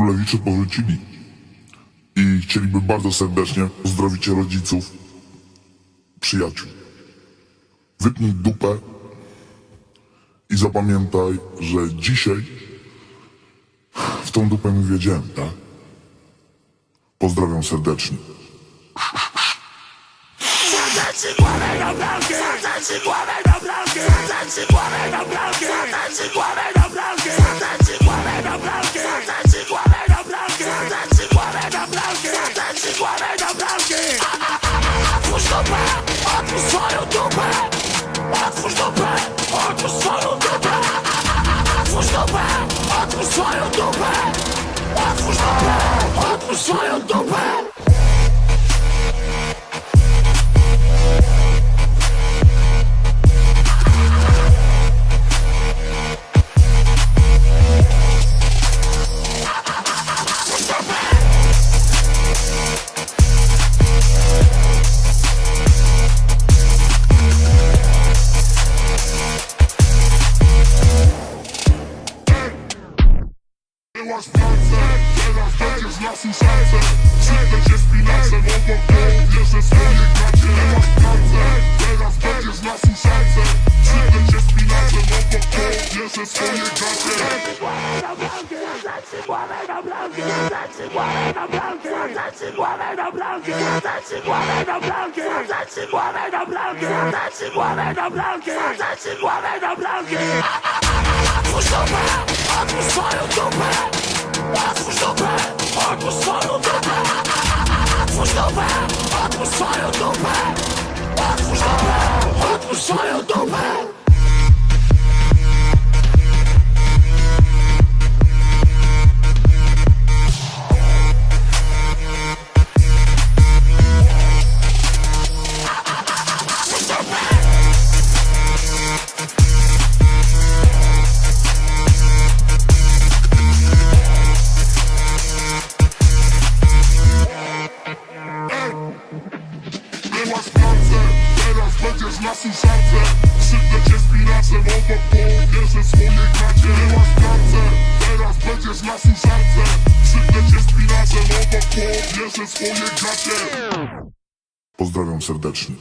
Królewicze powrócili i chcieliby bardzo serdecznie pozdrowić rodziców, przyjaciół. Wypnij dupę i zapamiętaj, że dzisiaj w tą dupę my wiedziałem, tak? Pozdrawiam serdecznie. Zadać głowę na bramkę, zadać głowę na bramkę, zadać głowę na bramkę, zadać głowę bramkę, zadać głowę na bramkę. Otwórz dupę, otwórz swoją dupę, otwórz dupę, otwórz swoją dupę, otwórz dupę, otwórz swoją dupę, otwórz dupę, otwórz swoją dupę. Byłaś w pralce, teraz będziesz na suszarce Przyjdę cię spinacem obok połowierzę swoje gacie Byłaś w pralce, teraz będziesz na suszarce Przyjdę cię spinacem obok połowierzę swoje gacie zadać głowę na bramkę, zadać głowę na bramkę, zadać głowę na bramkę, zadać głowę na bramkę, zadać głowę na bramkę, zadać głowę na bramkę. Otwórz dupę, otwórz swoją dupę, Byłaś w pralce, teraz będziesz na suszarce Przyjdę cię spinacem obok połowierzę swoje gacie Byłaś w pralce, teraz będziesz na suszarce cię spinacem obok połowierzę swoje gacie Pozdrawiam serdecznie.